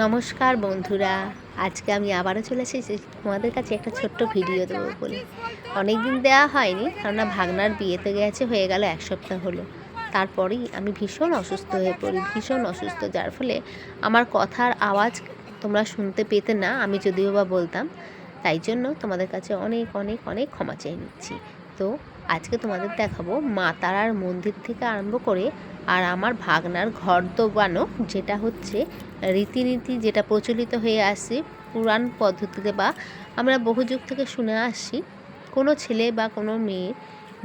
নমস্কার বন্ধুরা, আজকে আমি আবারও চলে এসেছি। তোমাদের কাছে একটা ছোট্ট ভিডিও দেবো বলে। অনেক দিন দেওয়া হয়নি, কেননা ভাগনার বিয়েতে গেছে, হয়ে গেল এক সপ্তাহ হলো। তারপরেই আমি ভীষণ অসুস্থ হয়ে পড়ি, ভীষণ অসুস্থ, যার ফলে আমার কথার আওয়াজ তোমরা শুনতে পেতে না, আমি যদিও বা বলতাম। তাই জন্য তোমাদের কাছে অনেক অনেক অনেক ক্ষমা চেয়ে নিচ্ছি। তো আজকে তোমাদের দেখাবো মা তারার মন্দির থেকে আরম্ভ করে আর আমার ভাগনার ঘর দোবানো, যেটা হচ্ছে রীতিনীতি যেটা প্রচলিত হয়ে আসছে পুরাণ পদ্ধতিতে বা আমরা বহু যুগ থেকে শুনে আসছি, কোনো ছেলে বা কোনো মেয়ে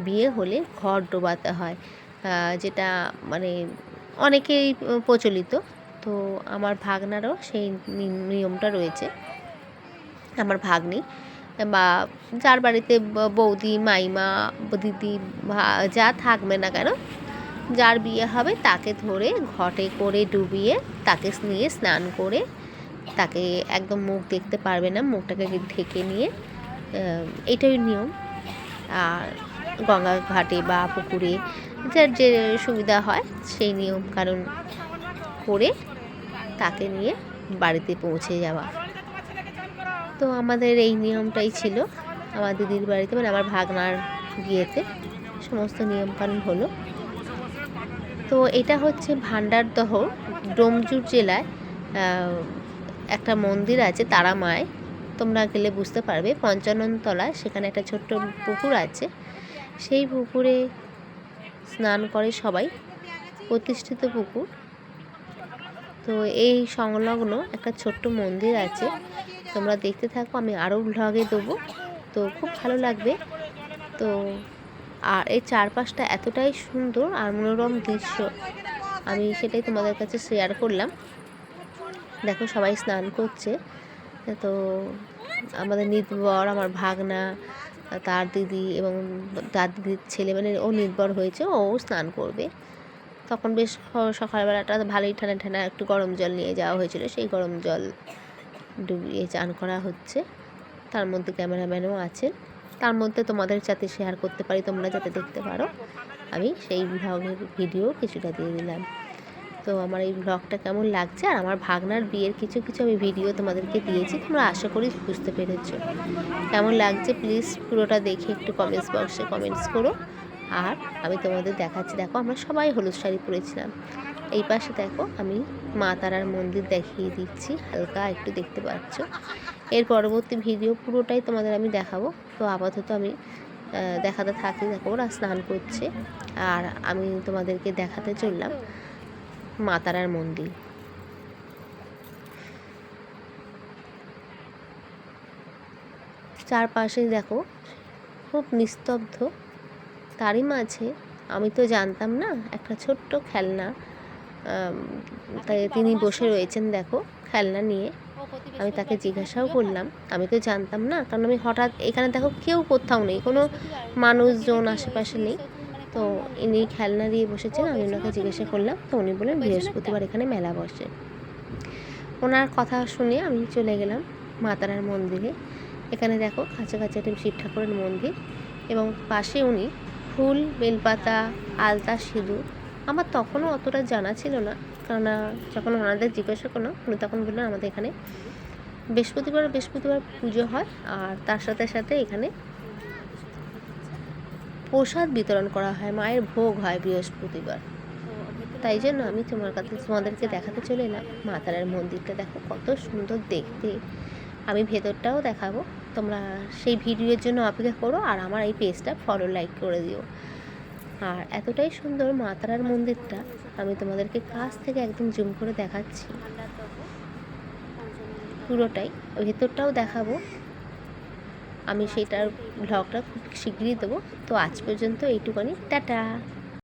বিয়ে হলে ঘর ডোবাতে হয় যেটা মানে অনেকেই প্রচলিত। তো আমার ভাগনারও সেই নিয়মটা রয়েছে। আমার ভাগ্নি বা যার বাড়িতে বৌদি, মাইমা, দিদি যা থাকবে না কেন যার বিয়ে হবে তাকে ধরে ঘটে করে ডুবিয়ে তাকে নিয়ে স্নান করে তাকে একদম মুখ দেখতে পারবে না, মুখটাকে ঢেকে নিয়ে এটাই নিয়ম। আর গঙ্গা ঘাটে বা পুকুরে যার যে সুবিধা হয় সেই নিয়ম কারণ করে তাকে নিয়ে বাড়িতে পৌঁছে যাওয়া। তো আমাদের এই নিয়মটাই ছিল আমার দিদির বাড়িতে মানে আমার ভাগনার বিয়েতে। সমস্ত নিয়মকানুন হলো। তো এটা হচ্ছে ভান্ডারদহ ডোমজুর জেলায় একটা মন্দির আছে তারা মায় তোমরা গেলে বুঝতে পারবে পঞ্চানন তলায় সেখানে একটা ছোট্ট পুকুর আছে। সেই পুকুরে স্নান করে সবাই, প্রতিষ্ঠিত পুকুর। তো এই সংলগ্ন একটা ছোট্ট মন্দির আছে। তোমরা দেখতে থাকো, আমি আরও ভ্লগে দেবো। তো খুব ভালো লাগবে। তো আর এই চারপাশটা এতটাই সুন্দর আর মনোরম দৃশ্য। আমি সেটাই তোমাদের কাছে শেয়ার করলাম। দেখো সবাই স্নান করছে। তো আমাদের নির্ভর, আমার ভাগনা, তার দিদি এবং তার দিদির ছেলে মানে ও নির্ভর হয়েছে, ও স্নান করবে। তখন বেশ সকালবেলাটা ভালোই ঠান্ডা ঠান্ডা একটু গরম জল নিয়ে যাওয়া হয়েছিল। সেই গরম জল ডুবিয়ে চান করা হচ্ছে। তার মধ্যে ক্যামেরাম্যানও আছেন। তার মধ্যে তোমাদের সাথে শেয়ার করতে পারি, তোমরা যাতে দেখতে পারো। আমি সেই ভ্লগের ভিডিও কিছুটা দিয়ে দিলাম। তো আমার এই ব্লগটা কেমন লাগছে? আর আমার ভাগনার বিয়ের কিছু কিছু আমি ভিডিও তোমাদেরকে দিয়েছি, তোমরা আশা করি বুঝতে পেরেছ। কেমন লাগছে? প্লিজ পুরোটা দেখে একটু কমেন্টস বক্সে কমেন্টস করো। আর আমি তোমাদের দেখাচ্ছি, দেখো আমরা সবাই হলুদ শাড়ি পরেছিলাম। এই পাশে দেখো আমি মা তারার মন্দির দেখিয়ে দিচ্ছি, হালকা একটু দেখতে পাচ্ছ। এর পরবর্তী ভিডিও পুরোটাই তোমাদের আমি দেখাবো। তো আপাতত আমি দেখাতে থাকি, দেখো ওরা স্নান করছে। আর আমি তোমাদেরকে দেখাতে চললাম মা তারার মন্দির। চারপাশে দেখো খুব নিস্তব্ধ তারই মাঝে আমি তো জানতাম না, একটা ছোট্ট খেলনা তাই তিনি বসে রয়েছেন দেখো, খেলনা নিয়ে। আমি তাকে জিজ্ঞাসাও করলাম, আমি তো জানতাম না, কারণ আমি হঠাৎ এখানে দেখো কেউ কোথাও নেই, কোনো মানুষজন আশেপাশে নেই। তো ইনি খেলনা দিয়ে বসেছেন, আমি ওনাকে জিজ্ঞাসা করলাম, তো উনি বললেন বৃহস্পতিবার এখানে মেলা বসে। ওনার কথা শুনে আমি চলে গেলাম মাতারার মন্দিরে। এখানে দেখো কাছে কাছে একটা শিব ঠাকুরের মন্দির এবং পাশে উনি ফুল, বেলপাতা, আলতা, সিঁদুর, আমার তখনও অতটা জানা ছিল না। কেননা যখন ওনাদের জিজ্ঞাসা করলাম, উনি তখন বললেন আমাদের এখানে বৃহস্পতিবার বৃহস্পতিবার পুজো হয় আর তার সাথে সাথে এখানে প্রসাদ বিতরণ করা হয়, মায়ের ভোগ হয় বৃহস্পতিবার। তাই জন্য আমি তোমার কাছে তোমাদেরকে দেখাতে চলে এলাম। মাতারার মন্দিরটা দেখো, কত সুন্দর দেখতে। আমি ভেতরটাও দেখাবো। তোমরা সেই ভিডিওর জন্য অপেক্ষা করো আর আমার এই পেজটা ফলো লাইক করে দিও। আর এতটাই সুন্দর মা তারার মন্দিরটা, আমি তোমাদেরকে কাছ থেকে একদম জুম করে দেখাচ্ছি। পুরোটাই, ভেতরটাও দেখাবো। আমি সেইটার ব্লগটা খুব শীঘ্রই দেবো। তো আজ পর্যন্ত এইটুখানি টাটা!